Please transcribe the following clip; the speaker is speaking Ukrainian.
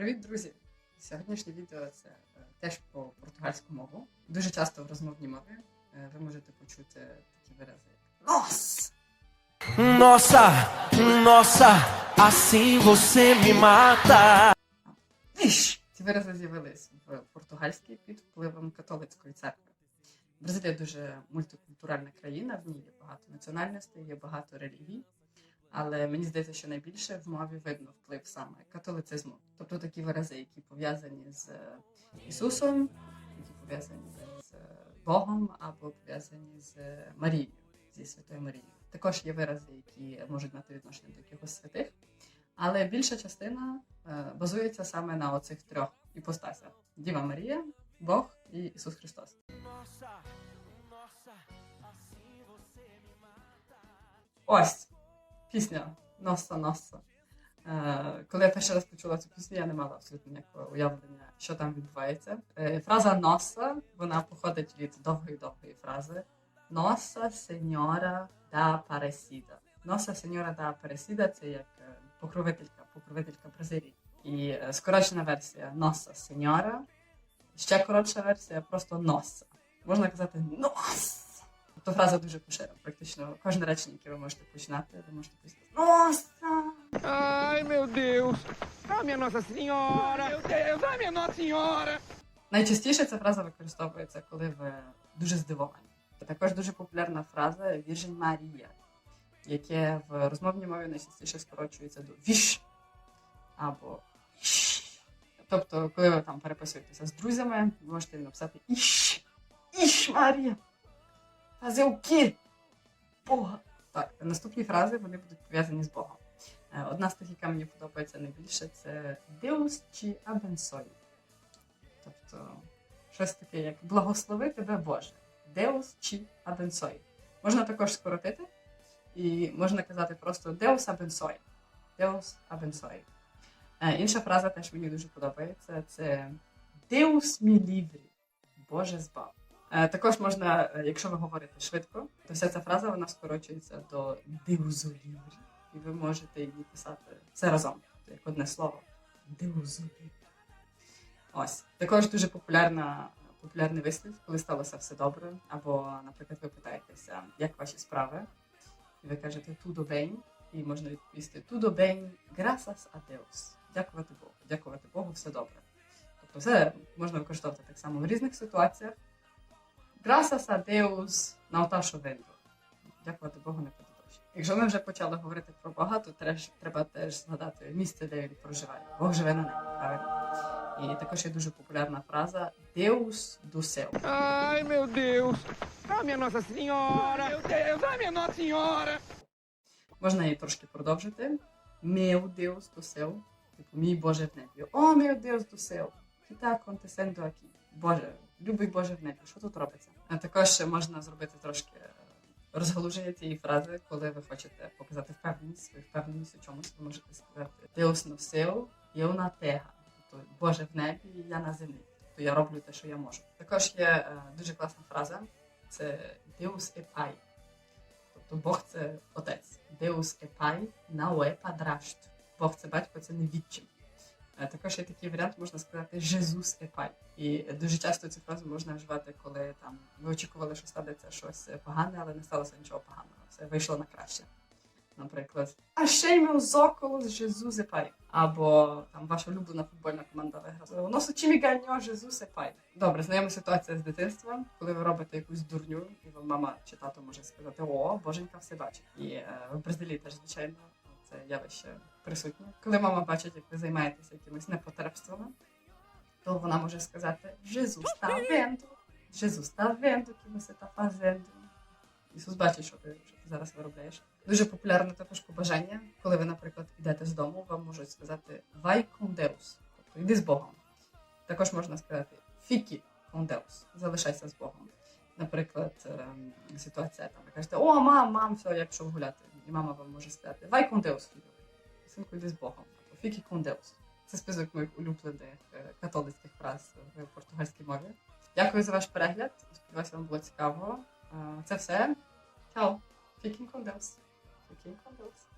Привіт, друзі! Сьогоднішнє відео це е, теж про португальську мову. Дуже часто в розмовній мові е, ви можете почути такі вирази, як нос. Nossa, nossa, assim você me mata. Іш! Ці вирази з'явились в португальській під впливом католицької церкви. Бразилія дуже мультикультуральна країна, в ній є багато національностей, є багато релігій. Але мені здається, що найбільше в мові видно вплив саме католицизму. Тобто такі вирази, які пов'язані з е, Ісусом, які пов'язані з е, Богом або пов'язані з Марією, зі Святою Марією. Також є вирази, які можуть мати відношення до якихось святих. Але більша частина е, базується саме на оцих трьох іпостасях: Діва Марія, Бог і Ісус Христос. Ось пісня Носа Носа. Е, коли я перший раз почула цю пісню, я не мала абсолютно ніякого уявлення, що там відбувається. Е, фраза носа вона походить від довгої-довгої фрази Носа сеньора да Паресіда. Носа сеньора да Паресіда це як е, покровителька, покровителька Бразилії. І скорочена версія Носа сеньора. Ще коротша версія просто носа. Можна казати нос. Тобто фраза дуже поширена. Практично кожне речення, яке ви можете починати, ви можете починати носа. Ai, meu Deus! Ah, minha Nossa Senhora! Meu Deus! Ai, minha Nossa Senhora! Найчастіше ця фраза використовується, коли ви дуже здивовані. Також дуже популярна фраза Віржень Марія, яке в розмовній мові найчастіше скорочується до віш або іш. Тобто, коли ви там переписуєтеся з друзями, ви можете написати Іш, Іш Марія. Fazer o quê? Бога. Так, наступні фрази вони будуть пов'язані з Богом. Е, Одна з тих, яка мені подобається найбільше, це Deus te abençoe. Тобто, щось таке, як благослови тебе Боже. Deus te abençoe. Можна також скоротити, і можна казати просто abençoe. Deus abençoe. Е, Інша фраза теж мені дуже подобається. Це Deus me livre. Боже збав. Е, Також можна, е, якщо ви говорите швидко, то вся ця фраза вона скорочується до Deus. І ви можете її писати все разом, як одне слово. Deus. Ось. Також дуже популярна, популярний вислів, коли сталося все добре. Або, наприклад, ви питаєтеся, як ваші справи, і ви кажете tudo bem, і можна відповісти bem, graças a Deus. Дякувати Богу. Дякувати Богу, все добре. Тобто все можна використовувати так само в різних ситуаціях. Graças a Deus на оташу винду. Дякувати Богу не буде дощ. Якщо ми вже почали говорити про Бога, то треба теж згадати місце, де він проживає. Бог живе на небі, правильно? І також є дуже популярна фраза Deus do céu. Ai, meu Deus! Minha Nossa Senhora! Meu Deus! Ai, minha Nossa Senhora! Можна її трошки продовжити. Meu Deus do céu. Типу, мій Боже в небі. О, meu Deus do céu. Que tá acontecendo aqui? Боже, любий Боже в небі, що тут робиться? Також можна зробити трошки е, розгалуження цієї фрази, коли ви хочете показати впевненість, свою впевненість у чомусь, ви можете сказати Deus no céu, eu na. Тобто Боже в небі, я на землі. Тобто я роблю те, що я можу. Також є е, дуже класна фраза: це Deus e Pai. Тобто Бог це отець. Deus e Pai é. Бог це батько, це не відчим. Е, Також є такий варіант, можна сказати e Pai. І дуже часто цю фразу можна вживати, коли там ви очікували, що станеться щось погане, але не сталося нічого поганого. Все вийшло на краще. Наприклад, meus óculos, Jesus e Pai. Або там ваша улюблена футбольна команда виграла. Time ganhou, Jesus e Pai. Добре, знайома ситуація з дитинства, коли ви робите якусь дурню, і вам мама чи тато може сказати: О, боженька все бачить. І е, в Бразилії теж, звичайно, це явище присутнє. Коли мама бачить, як ви займаєтеся якимись непотребствами, то вона може сказати: está vendo, Jesus está vendo que você está. Ісус бачить, що ти, що ти зараз виробляєш. Дуже популярне також побажання, коли ви, наприклад, йдете з дому, вам можуть сказати com Deus, тобто йди з Богом. Також можна сказати com Deus, залишайся з Богом. Наприклад, ем, ситуація там, ви кажете, о, мам, мам, все, я пішов гуляти. І мама вам може сказати Вай Deus. Синку, йди з Богом. Або фікі com Це список моїх улюблених е, католицьких фраз в португальській мові. Дякую за ваш перегляд. Сподіваюся, вам було цікаво. Е, Це все. Чао. Фікін com Фікін Deus.